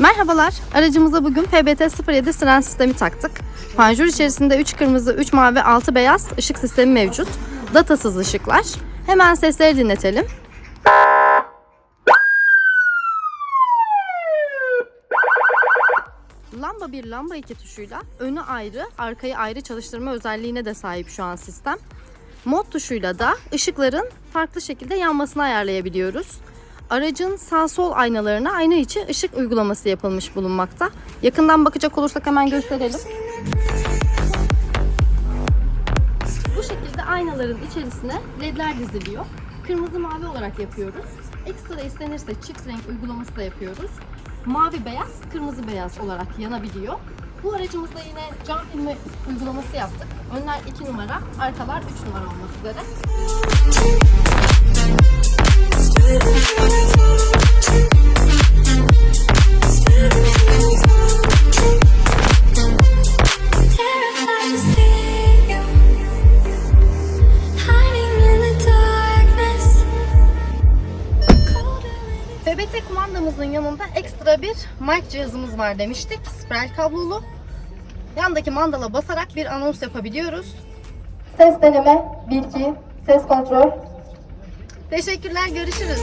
Merhabalar, aracımıza bugün PBT 07 siren sistemi taktık. Panjur içerisinde 3 kırmızı, 3 mavi, 6 beyaz ışık sistemi mevcut. Datasız ışıklar. Hemen sesleri dinletelim. Lamba 1, lamba 2 tuşuyla önü ayrı, arkayı ayrı çalıştırma özelliğine de sahip şu an sistem. Mod tuşuyla da ışıkların farklı şekilde yanmasını ayarlayabiliyoruz. Aracın sağ sol aynalarına ayna içi ışık uygulaması yapılmış bulunmakta. Yakından bakacak olursak hemen gösterelim. Bu şekilde aynaların içerisine ledler diziliyor. Kırmızı mavi olarak yapıyoruz. Ekstra istenirse çift renk uygulaması da yapıyoruz. Mavi beyaz, kırmızı beyaz olarak yanabiliyor. Bu aracımızda yine cam filmi uygulaması yaptık. Önler 2 numara, arkalar 3 numara olmak üzere. Kumandamızın yanında ekstra bir mic cihazımız var demiştik. Spiral kablolu. Yandaki mandala basarak bir anons yapabiliyoruz. Ses deneme, bilgi, ses kontrol. Teşekkürler, görüşürüz.